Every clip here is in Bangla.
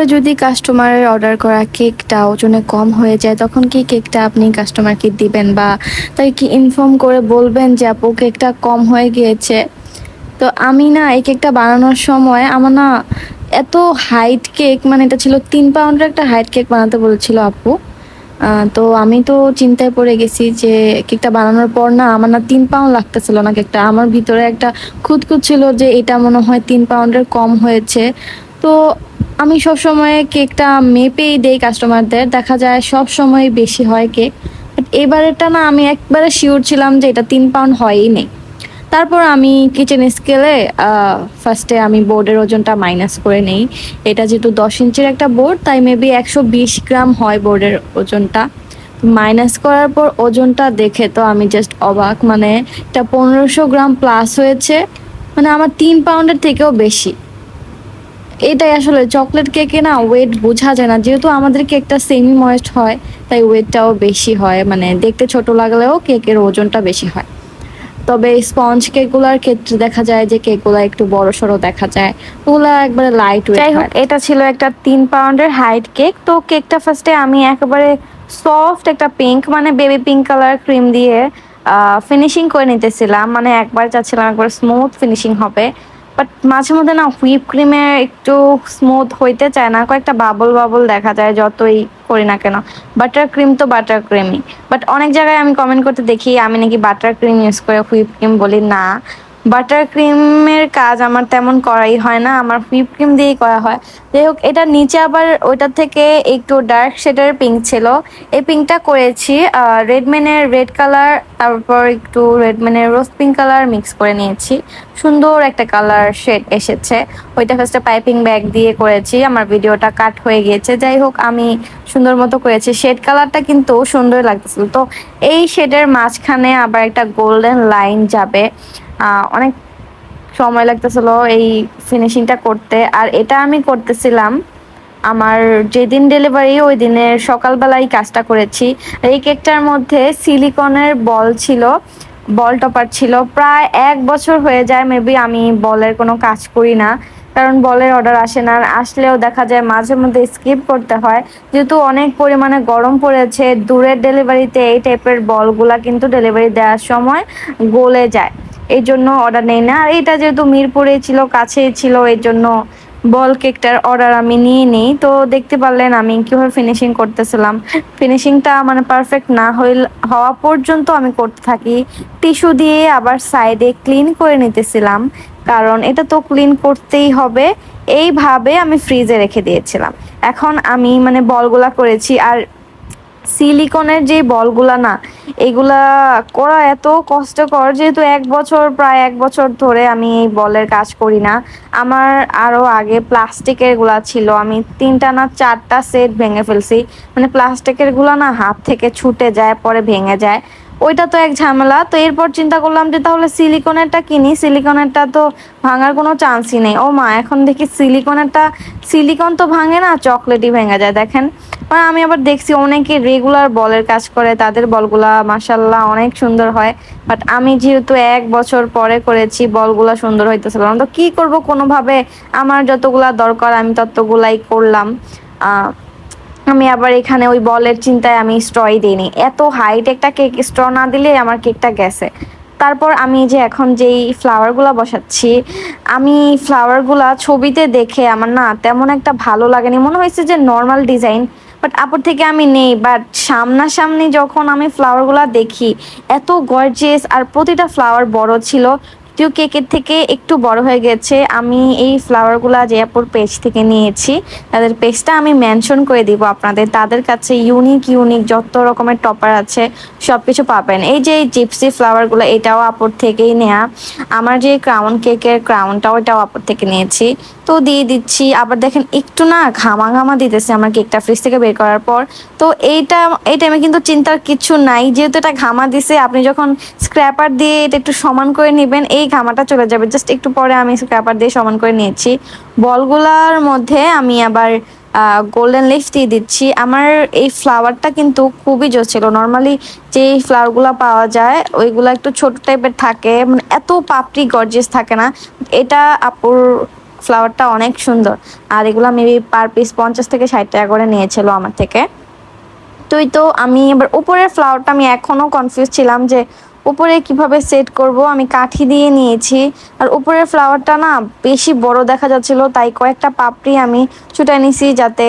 এভাবে যদি কাস্টমারের অর্ডার করা কেকটা ওজনে কম হয়ে যায়, তখন কি কেকটা আপনি কাস্টমারকে দিবেন বা তাই কি ইনফর্ম করে বলবেন যে, আপু কেকটা কম হয়ে গিয়েছে? তো আমি না এই কেকটা বানানোর সময় আমার না এত হাইট কেক মানে এটা ছিল তিন পাউন্ডের একটা হাইট কেক বানাতে বলেছিল আপু। তো আমি তো চিন্তায় পড়ে গেছি যে কেকটা বানানোর পর না আমার না তিন পাউন্ড লাগতেছিল না কেকটা আমার ভিতরে একটা খুঁতখুত ছিল যে, এটা মনে হয় তিন পাউন্ডের কম হয়েছে। তো আমি সব সময় কেকটা মেপেই দেই কাস্টমারদের দেখা যায় সব সময় বেশি হয় কেক। বাট এবারেরটা না, আমি একবারে শিওর ছিলাম যে এটা তিন পাউন্ড হয়ই নেই। তারপর আমি কিচেন স্কেলে ফার্স্টে আমি বোর্ডের ওজনটা মাইনাস করে নেই। এটা যেহেতু দশ ইঞ্চির একটা বোর্ড তাই মেবি একশো বিশ গ্রাম হয় বোর্ডের ওজনটা। মাইনাস করার পর ওজনটা দেখে তো আমি জাস্ট অবাক। মানে এটা পনেরোশো গ্রাম প্লাস হয়েছে। মানে আমার তিন পাউন্ডের থেকেও বেশি। এটাই আসলে চকলেট কেকে না ওয়েট বোঝা যায় না। যেহেতু আমাদের কেকটা সেমি ময়েস্ট হয়, তাই ওয়েটটাও বেশি হয়। মানে দেখতে ছোট লাগলেও কেকের ওজনটা বেশি হয়। তবে স্পঞ্জ কেকগুলোর ক্ষেত্রে দেখা যায় যে কেকগুলো একটু বড় সড়ো দেখা যায়। ওগুলা একবারে লাইট যাই হোক, এটা ছিল একটা তিন পাউন্ডের হাইট কেক তো কেকটা ফার্স্টে আমি একেবারে সফট একটা পিঙ্ক মানে বেবি পিঙ্ক কালার ক্রিম দিয়ে ফিনিশিং করে নিতেছিলাম। মানে একবার চাচ্ছিলাম একবার স্মুথ ফিনিশিং হবে। বাট মাঝে মধ্যে না হুইপ ক্রিমে একটু স্মুথ হইতে চায় না। কয়েকটা বাবল বাবল দেখা যায়, যতই করি না কেন। বাটার ক্রিম তো বাটার ক্রিমই বাট অনেক জায়গায় আমি কমেন্ট করতে দেখি, আমি নাকি বাটার ক্রিম ইউজ করে হুইপ ক্রিম বলি, না। বাটার ক্রিমের কাজ আমার তেমন করাই হয় না, আমার হুইপ ক্রিম দিয়েই করা হয়। যাই হোক, এটা নিচে আবার ওইটার থেকে একটু ডার্ক শেডের পিঙ্ক ছিল। এই পিঙ্কটা করেছি রেডম্যানের রেড কালার তারপর একটু রেডম্যানের রোজ পিঙ্ক কালার মিক্স করে নিয়েছি। সুন্দর একটা কালার শেড এসেছে। ওইটা ফার্স্টে পাইপিং ব্যাগ দিয়ে করেছি, আমার ভিডিওটা কাট হয়ে গিয়েছে। যাই হোক, আমি সুন্দর মতো করেছি। শেড কালারটা কিন্তু সুন্দর লাগতেছিল। তো এই শেডের মাঝখানে আবার একটা গোল্ডেন লাইন যাবে। অনেক সময় লাগতেছিল এই ফিনিশিংটা করতে। আর এটা আমি করতেছিলাম আমার যেদিন ডেলিভারি ওই দিনের সকালবেলায় কাজটা করেছি। এই কেকটার মধ্যে সিলিকনের বল ছিল বল টপার ছিল। প্রায় এক বছর হয়ে যায় মেবি আমি বলের কোনো কাজ করি না, কারণ বলের অর্ডার আসে না। আসলেও দেখা যায় মাঝে মধ্যে স্কিপ করতে হয়। যেহেতু অনেক পরিমাণে গরম পড়েছে, দূরের ডেলিভারিতে এই টাইপের বলগুলা কিন্তু ডেলিভারি দেওয়ার সময় গলে যায়। এই জন্য অর্ডার নেই না। আর এটা যেহেতু মিরপুরে ছিল, কাছেই ছিল, এর জন্য বল কেকটার অর্ডার আমি নিয়ে নিই। তো দেখতে পারলেন আমি কীভাবে ফিনিশিং করতেছিলাম। ফিনিশিংটা মানে পারফেক্ট না হইল, হওয়া পর্যন্ত আমি করতে থাকি। টিস্যু দিয়ে আবার সাইডে ক্লিন করে নিতেছিলাম। কারণ এটা তো ক্লিন করতেই হবে। এইভাবে আমি ফ্রিজে রেখে দিয়েছিলাম। এখন আমি মানে বলগুলা করেছি। আর সিলিকনের যে বলগুলা না, এগুলা করা এত কষ্টকর যেহেতু এক বছর, প্রায় এক বছর ধরে আমি এই বলের কাজ করি না। আমার আরও আগে প্লাস্টিকেরগুলা ছিল, আমি তিনটা না চারটা সেট ভেঙে ফেলছি। মানে প্লাস্টিকেরগুলা না হাত থেকে ছুটে যায়, পরে ভেঙে যায়। ওইটা তো এক ঝামেলা। তো এরপর চিন্তা করলাম যে তাহলে সিলিকনেরটা কিনি। সিলিকনেরটা তো ভাঙার কোনো চান্সই নেই। ও মা, এখন দেখি সিলিকনেরটা, সিলিকন তো ভাঙে না, চকলেটই ভেঙে যায়, দেখেন। মানে আমি আবার দেখছি অনেকে রেগুলার বলের কাজ করে, তাদের বলগুলা মাসাল্লাহ অনেক সুন্দর হয়। বাট আমি যেহেতু এক বছর পরে করেছি, বলগুলা সুন্দর হইতেছিল তো কি করব কোনোভাবে? আমার যতগুলা দরকার, আমি ততগুলাই করলাম। আমি আবার এখানে ওই বলের চিন্তায় আমি স্ট্রই দিইনি। এত হাইট একটা কেক স্ট্র না দিলে আমার কেকটা গেছে। তারপর আমি যে এখন যেই ফ্লাওয়ারগুলা বসাচ্ছি, আমি ফ্লাওয়ারগুলা ছবিতে দেখে আমার না তেমন একটা ভালো লাগেনি। মনে হয়েছে যে নর্মাল ডিজাইন বাট আপুর থেকে আমি নেই। বাট সামনাসামনি যখন আমি ফ্লাওয়ারগুলা দেখি, এত গর্জিয়াস আর প্রতিটা ফ্লাওয়ার বড় ছিল। যদিও কেকের থেকে একটু বড় হয়ে গেছে, আমি এই ফ্লাওয়ারগুলা যে আপুর পেজ থেকে নিয়েছি, তাদের পেজটা আমি মেনশন করে দিব আপনাদের। তাদের কাছে ইউনিক ইউনিক যত রকমের টপার আছে সব কিছু পাবেন। এই যে জিপসি ফ্লাওয়ারগুলো এটাও আপুর থেকেই নেয়া। আমার যে ক্রাউন কেকের ক্রাউনটাও এটাও আপুর থেকে নিয়েছি। তো দিয়ে দিচ্ছি, আবার দেখেন একটু না ঘামা ঘামা দিতেছে আমার কেকটা ফ্রিজ থেকে বের করার পর। তো এইটা, এই টাইমে কিন্তু চিন্তার কিছু নাই, যেহেতু এটা ঘামা দিছে, আপনি যখন স্ক্র্যাপার দিয়ে এটা একটু সমান করে নেবেন এই ঘামাটা চলে যাবে। জাস্ট একটু পরে আমি স্ক্র্যাপার দিয়ে সমান করে নিয়েছি। বলগুলার মধ্যে আমি আবার গোল্ডেন লিফ দিয়ে দিচ্ছি। আমার এই ফ্লাওয়ারটা কিন্তু খুবই জোর ছিল। নর্মালি যে ফ্লাওয়ারগুলো পাওয়া যায়, ওইগুলো একটু ছোট টাইপের থাকে। মানে এত পাপড়ি গর্জিয়াস থাকে না। এটা আপুর ফ্লাওয়ারটা অনেক সুন্দর। আর এগুলো মেবি পার পিস পঞ্চাশ থেকে ষাট টাকা করে নিয়েছিল আমার থেকে। তুই তো আমি এবার উপরের ফ্লাওয়ারটা আমি এখনও কনফিউজ ছিলাম যে উপরে কীভাবে সেট করব? আমি কাঠি দিয়ে নিয়েছি। আর উপরের ফ্লাওয়ারটা না বেশি বড় দেখা যাচ্ছিল, তাই কয়েকটা পাপড়ি আমি ছুটাই নিছি যাতে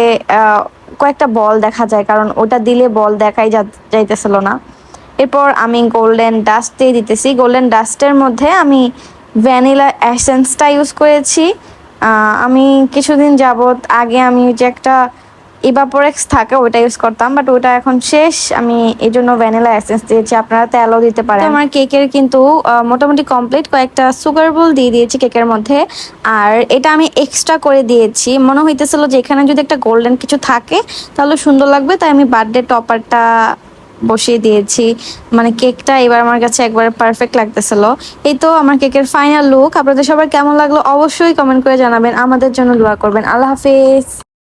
কয়েকটা বল দেখা যায়, কারণ ওটা দিলে বল দেখাই যাইতেছিল না। এরপর আমি গোল্ডেন ডাস্ট দিয়ে দিতেছি। গোল্ডেন ডাস্টের মধ্যে আমি ভ্যানিলা অ্যাসেন্সটা ইউজ করেছি। আমি কিছুদিন যাবত আগে আমি যে একটা ইভাপোরেক্স থাকে ওটা ইউজ করতাম বাট ওটা এখন শেষ। আমি এই জন্য ভ্যানিলা এসেন্স দিয়েছি, আপনারা তেলও দিতে পারেন। আমার কেকের কিন্তু মোটামুটি কমপ্লিট কয়েকটা সুগার বোল দিয়ে দিয়েছি কেকের মধ্যে। আর এটা আমি এক্সট্রা করে দিয়েছি। মনে হইতেছিল যে এখানে যদি একটা গোল্ডেন কিছু থাকে, তাহলে সুন্দর লাগবে, তাই আমি বার্থডে টপারটা বসিয়ে দিয়েছি। মানে কেকটা এবার আমার কাছে একবারে পারফেক্ট লাগতেছিল। এই তো আমার কেকের ফাইনাল লুক আপনাদের সবার কেমন লাগল অবশ্যই কমেন্ট করে জানাবেন। আমাদের জন্য দোয়া করবেন। আল্লাহ হাফেজ।